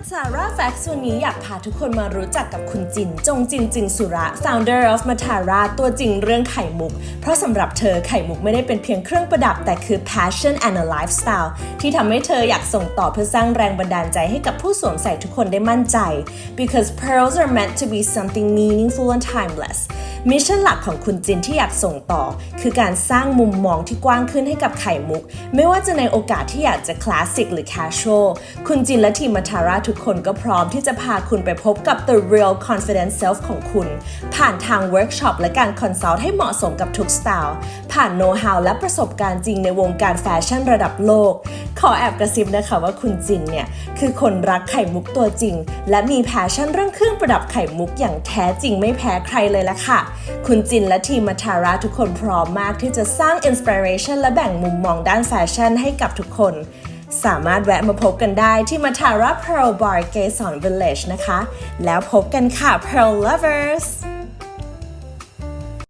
มัทาร่าแฟกซ์วันนี้อยากพาทุกคนมารู้จักกับคุณจิน จงจินจิงสุระ founder of Matara ตัวจริงเรื่องไข่มุก เพราะสำหรับเธอไข่มุกไม่ได้เป็นเพียงเครื่องประดับ แต่คือ passion and a lifestyle ที่ทำให้เธออยากส่งต่อเพื่อสร้างแรงบันดาลใจให้กับผู้สวมใส่ทุกคนได้มั่นใจ because pearls are meant to be something meaningful and timeless มิชชั่นหลักของคุณจินที่อยากส่งต่อ คือการสร้างมุมมองที่กว้างขึ้นให้กับไข่มุก ไม่ว่าจะในโอกาสที่อยากจะคลาสสิกหรือ casual คุณจินและทีมมัทาราทุกคนก็พร้อมที่จะพาคุณไปพบกับ the real confident self ของคุณ ผ่านทางเวิร์กช็อปและการคอนซัลท์ให้เหมาะสมกับทุกสไตล์ผ่านโน้ต how และประสบการณ์จริงในวงการแฟชั่นระดับโลก ขอแอบกระซิบนะคะว่าคุณจินเนี่ย คือคนรักไข่มุกตัวจริง และมีแพชชั่นเรื่องเครื่องประดับไข่มุกอย่างแท้จริงไม่แพ้ใครเลยละค่ะคุณจินและทีมมัทาราทุกคนพร้อมมากที่จะสร้างอินสปิเรชันและแบ่งมุมมองด้านแฟชั่นให้กับทุกคน สามารถแวะมาพบกันได้ที่มัทารา Pearl Bar เกสร Village นะคะ แล้วพบกันค่ะ Pearl Lovers